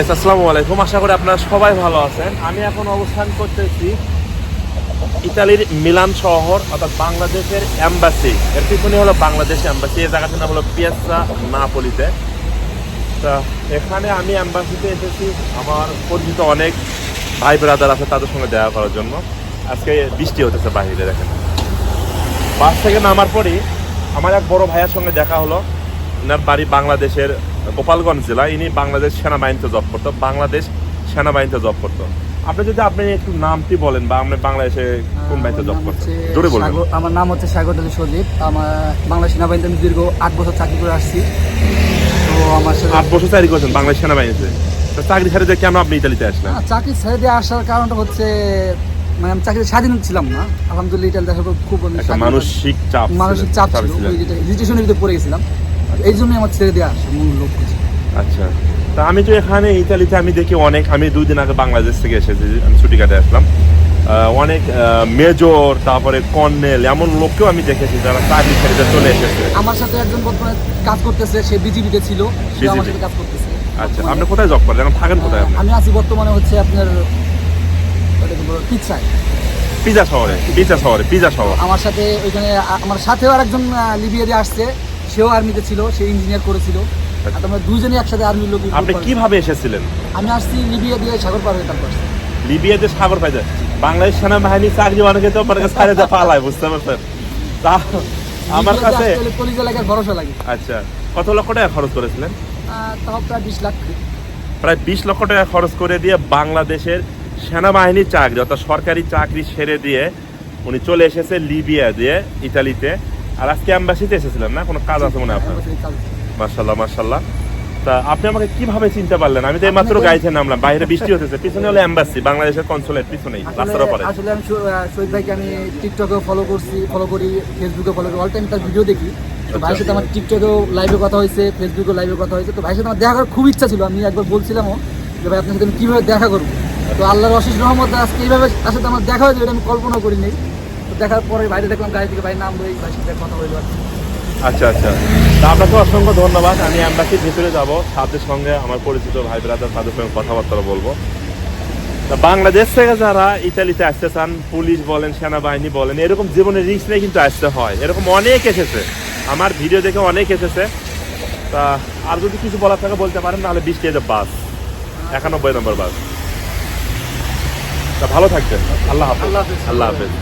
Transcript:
আসসালামু আলাইকুম। আশা করি আপনারা সবাই ভালো আছেন। আমি এখন অবস্থান করতেছি ইতালির মিলান শহর, অর্থাৎ বাংলাদেশের এম্বাসি। এর পিছনে হলো বাংলাদেশ এম্বাসি। এই জায়গাটার নাম হলো পিয়াসা নাপোলিতে তা এখানে আমি এম্বাসিতে এসেছি। আমার পরিচিত অনেক ভাই ব্রাদার আছে, তাদের সঙ্গে দেখা করার জন্য। আজকে বৃষ্টি হতেছে বাহিরে, দেখেন। বাস থেকে নামার পরই আমার এক বড় ভাইয়ের সঙ্গে দেখা হলো। ওনার বাড়ি বাংলাদেশের গোপালগঞ্জ জেলা ইনি বাংলাদেশ সেনাবাহিনীতে জব করতো বাংলাদেশ সেনাবাহিনীতে জব করতো। আপনি যদি আপনি একটু নামটি বলেন বা আপনি বাংলাদেশে কোন বাহিনীতে জব নাম করছেন? জোরে বলবেন। আমার নাম হচ্ছে সাগর আলী সজীব আমার বাংলা সেনাবাহিনীতে আমি দীর্ঘ আট বছর চাকরি করে আসছি। তো আমার সাথে আট বছর চাকরি করেছেন বাংলাদেশ সেনাবাহিনীতে। চাকরি ছেড়ে দিয়ে কেন আপনি ইতালিতে আসলেন? চাকরি ছেড়ে দিয়ে আসার কারণটা হচ্ছে মানে আমি চাকরি স্বাধীন ছিলাম না। আলহামদুলিল্লাহ দেখার পর খুব মানসিক চাপ মানসিক চাপ ছিল। রিজিস্ট্রেশনের ভিতরে পড়ে গেছিলাম। এই জন্যই আমার ছেড়ে দিয়ে আসা মূল লক্ষ্য আচ্ছা। তা আমি তো এখানে ইতালিতে আমি দেখি অনেক আমি দুই দিন আগে বাংলাদেশ থেকে এসেছি আমি ছুটি কাটে আসলাম। অনেক মেজর তারপরে কর্নেল এমন লোককেও আমি দেখেছি যারা চাকরি ছেড়ে চলে এসেছে। আমার সাথে একজন বর্তমানে কাজ করতেছে সে বিজিবিতে ছিল সে আমার সাথে কাজ করতেছে। আচ্ছা আপনি কোথায় জব করেন? এখন থাকেন কোথায় আপনি? আমি আছি বর্তমানে হচ্ছে আপনার পিচ্ছায় পিজা শহরে পিজা শহরে পিজা শহর। আমার সাথে ওইখানে আমার সাথেও আরেকজন লিবিয়া দিয়ে আসছে সেও আর্মিতে ছিল সে ইঞ্জিনিয়ার করেছিল। আর আমরা দুজনেই একসাথে আর্মির লোক আপনি কীভাবে এসেছিলেন? আমি আসছি লিবিয়া দিয়ে সাগর পার হয়ে তারপর। লিবিয়াতে সাগর পাইতে বাংলাদেশ সেনাবাহিনী চাকরি অনেকে তো ছাড়ে দিয়ে পালায় বুঝতে পারছেন? তা আমার কাছে কলিজা লাগে ভরসা লাগে। আচ্ছা কত লক্ষ টাকা খরচ করেছিলেন? তাও প্রায় বিশ লাখ। প্রায় বিশ লক্ষ টাকা খরচ করে দিয়ে বাংলাদেশের সেনাবাহিনীর চাকরি অর্থাৎ সরকারি চাকরি ছেড়ে দিয়ে উনি চলে এসেছে লিবিয়া দিয়ে ইতালিতে। আর আজকে অ্যাম্বাসিতে এসেছিলেন না? কোনো কাজ আছে মনে হয় আপনার? মার্শাল্লাহ মার্শাল্লাহ তা আপনি আমাকে কীভাবে চিনতে পারলেন? আমি তো এইমাত্র আপনাকে- গাইতে নামলাম বাইরে বৃষ্টি হতেছে পিছনে হলো এম্বাসি বাংলাদেশের কনসুলেট পিছনেই রাস্তার আসলে ওপরে। আসলে আমি শহীদ ভাইকে আমি টিকটকেও ফলো করছি ফলো করি ফেসবুকে ফলো করি। অল টাইম তার ভিডিও দেখি। তো ভাইয়ের সাথে আমার টিকটকেও লাইভে কথা হয়েছে ফেসবুকেও লাইভে কথা হয়েছে। তো ভাইয়ের সাথে আমার দেখা করার খুব ইচ্ছা ছিল। আমি একবার বলছিলামও যে ভাই আপনার সাথে আমি কীভাবে দেখা করব? তো আল্লাহর অশেষ রহমত আজকে এইভাবে সাথে আমার দেখা হয়েছে এটা আমি কল্পনা করি নাই। তো দেখার পরে বাইরে দেখলাম গাড়ি থেকে ভাই নাম রই ভাইয়ের সাথে কথা হইল আচ্ছা আচ্ছা। তা আপনাকে অসংখ্য ধন্যবাদ। আমি অ্যাম্বাসির ভিতরে যাব তাদের সঙ্গে আমার পরিচিত ভাই ব্রাদার তাদের সঙ্গে কথাবার্তা বলব। তা বাংলাদেশ থেকে যারা ইতালিতে আসতে চান পুলিশ বলেন সেনাবাহিনী বলেন এরকম জীবনে রিস্ক নিয়ে কিন্তু আসতে হয়। এরকম অনেক এসেছে। আমার ভিডিও দেখে অনেক এসেছে। তা আর যদি কিছু বলার থাকে বলতে পারেন নাহলে বিশ কেজি বাস একানব্বই নম্বর বাস। তা ভালো থাকবেন। আল্লাহ হাফেজ। আল্লাহ হাফেজ।